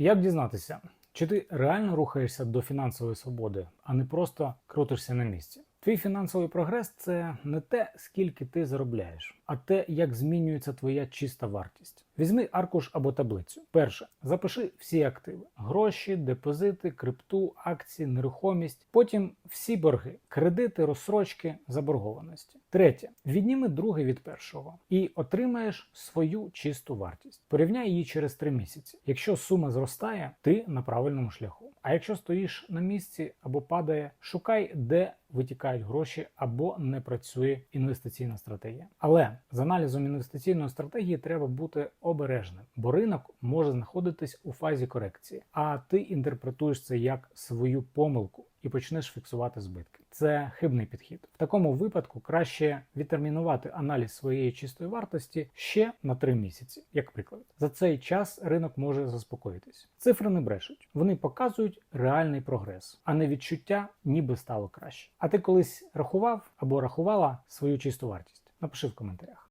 Як дізнатися, чи ти реально рухаєшся до фінансової свободи, а не просто крутишся на місці? Твій фінансовий прогрес це не те, скільки ти заробляєш, а те, як змінюється твоя чиста вартість. Візьми аркуш або таблицю. Перше, запиши всі активи: гроші, депозити, крипту, акції, нерухомість. Потім всі борги, кредити, розсрочки, заборгованості. Третє, відніми друге від першого і отримаєш свою чисту вартість. Порівняй її через три місяці. Якщо сума зростає, ти на правильному шляху. А якщо стоїш на місці або падає, шукай, де витікають гроші або не працює інвестиційна стратегія. Але з аналізом інвестиційної стратегії треба бути обережним, бо ринок може знаходитись у фазі корекції, а ти інтерпретуєш це як свою помилку і почнеш фіксувати збитки. Це хибний підхід. В такому випадку краще відтермінувати аналіз своєї чистої вартості ще на 3 місяці, як приклад. За цей час ринок може заспокоїтись. Цифри не брешуть, вони показують реальний прогрес, а не відчуття, ніби стало краще. А ти колись рахував або рахувала свою чисту вартість? Напиши в коментарях.